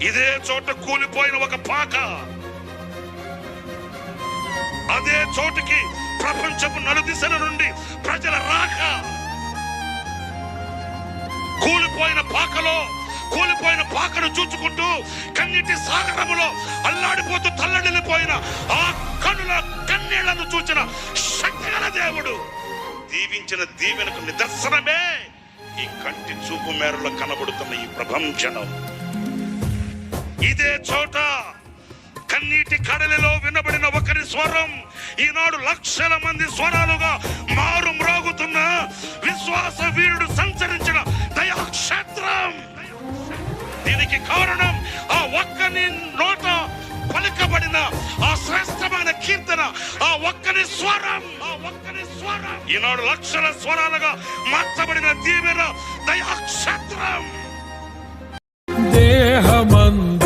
ఇదే చోట కూలిపోయిన ఒక పాక. అదే చోటుకి ప్రపంచపు నలుదిశల నుండి ప్రజల రాక. కూలిపోయిన పాకలో కూలిపోయిన పాకను చూచుకుంటూ కన్నీటి సాగరములో అల్లాడిపోతూ తల్లడిల్లిపోయిన ఆ కనుల కన్నీళ్ళను చూచిన శక్తిగల దేవుడు. దీవించిన దీవెనకు నిదర్శనమే ఈ కంటి చూపు మేరలో కనబడుతున్న ఈ ప్రపంచం ఇదే చోట కన్నీటి కడలిలో వినబడిన ఒకరి స్వరం ఈనాడు లక్షల మంది స్వరాలుగా మారు మ్రోగుతున్న విశ్వాస వీరుడు సంచరించిన దయాక్షేత్రం. దీనికి కారణం ఆ ఒక్కని నోట పలుకబడిన ఆ శ్రేష్టమైన కీర్తన ఆ ఒక్కని స్వరం ఆ ఒక్కని స్వరం. ఈనాడు లక్షల స్వరాలుగా మార్చబడిన దీవెన దయాక్షేత్రం. దేహమందు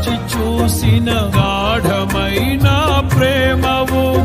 విడిచి చూసిన గాఢమైన ప్రేమవు.